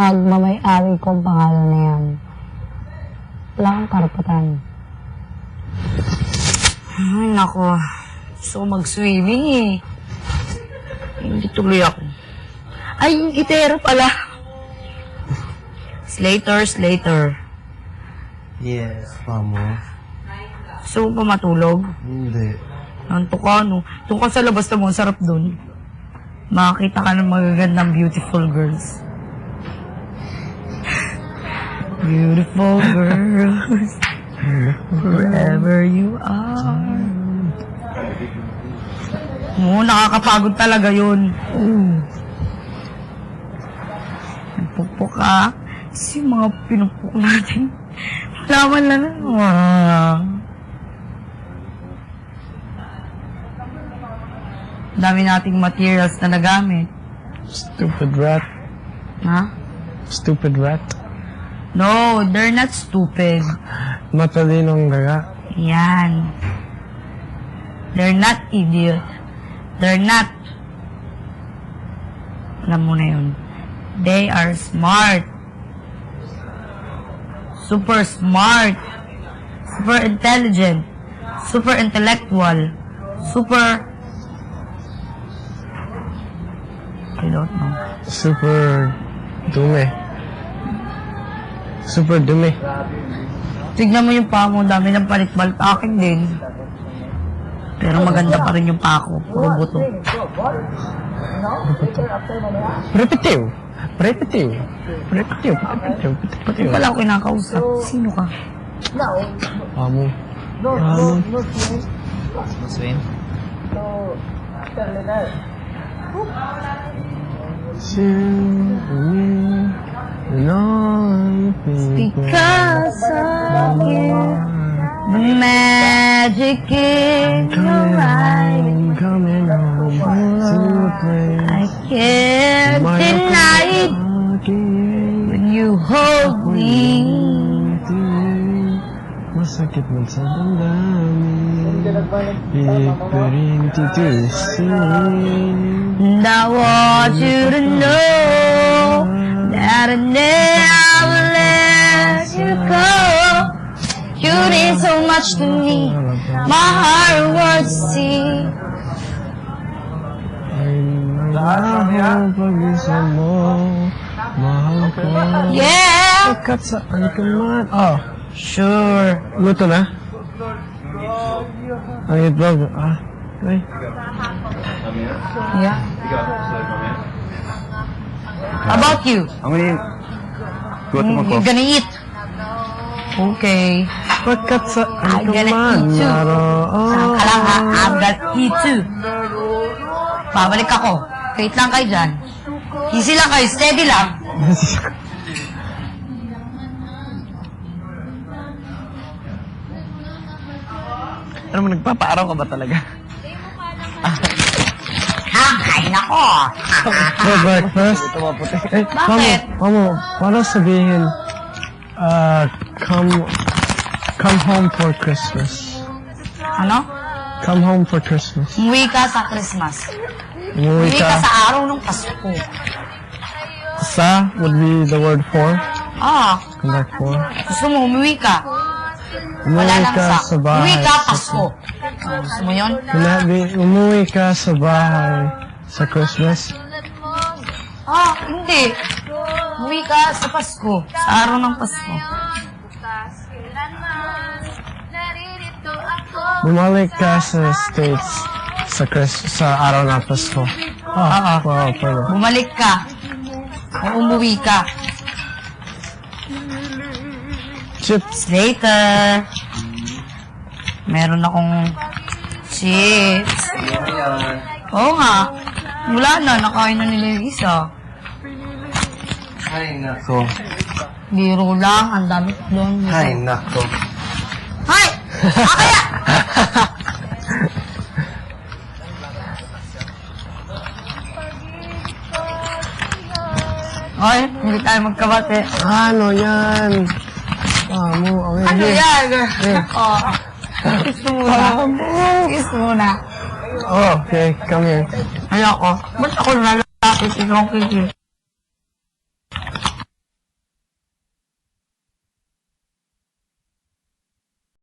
pagmamayari ko ang pangalan na yan. Wala kang karapatan. Ay, nako. Gusto ko mag-swimming eh. Hindi tuloy ako. Ay, yung gitero pala. Slater, Slater. Yes, mamo. Gusto mo matulog? Hindi. Nanto ka, no? Doon ka sa labas na mo, ang sarap doon. Makakita ka ng magagandang beautiful girls. Beautiful girls. Wherever you are. Oo, nakakapagod talaga yun. Nagpukpok ka. Kasi yung mga pinupuk natin. Wala man lang. Ah. Dami nating materials na nagamit. Stupid rat. Ha? Stupid rat. No, they're not stupid. Matalinong daga. Yan. They're not idiot. They're not. Alam mo na yun. They are smart. Super smart. Super intelligent. Super intellectual. Super... I don't know. Super dumi. Super dumi. Tignan mo yung paa mo, dami ng palit-balit akin din. Pero maganda pa rin yung paa ko, puro buto. Repetitive. Repetitive. Repetitive. Repetitive. Repetitive. Wala ako kinakausap. Sino ka? Mamo. Mamo. Because of you, the magic in your eyes. I'm coming home to play. I can't deny Man sa damdamin Pilit pa rin titisin And I want you to know that I never let you go. You mean so much to me, my heart wants to see. Nangahong pag-isa mo Mahal ko Yeah! Pagkat saan ka man Oh, Sure. luto na? Ang itlog Ah, ay Yeah. How about you? I'm gonna eat. Go to Mm, my You're gonna eat. Okay. Pagkat saan I'm ka gonna eat too. naroon Saan ka lang ha? I'm gonna eat too. Babalik ako. Wait lang kayo dyan. Easy lang kayo. Steady lang. Ano mo, nagpapaaraw ka ba talaga? Ay, nako. For breakfast Ito maputi. Eh, Bakit? Mamo, mamo, paano sabihin uh, come come home for Christmas Ano? Come home for Christmas Umuwi ka sa Christmas. Umuwi Umuwi ka sa ka araw ng Pasko. Sa would be the word for Ah, Come back for gusto mo, umuwi ka. Wala Umuwi lang ka sa. sa bahay Umuwi ka, Pasko. Ah, gusto mo yun? Sinabi, umuwi ka sa bahay sa Christmas. Ah, hindi. Umuwi ka sa Pasko. Sa araw ng Pasko. Bumalik ka sa States sa Chris sa araw ng Pasko. Ah, wow, pwede. Bumalik ka. O umuwi ka. Chips. Later. Meron akong chips. Oo nga. Wala na. Nakain na nila yung isa. Ay, nako. Biro lang. Ang dami doon. Ay, nako. Hay! Akaya! Ay, tayo magkabate. Ano yan? Ah, mo, okay. Ano sige. yan? Oh. Kiss mo muna. Kiss muna. Oh, okay, come here. Ayoko. Ba't ako lalaki? Ikaw kikis.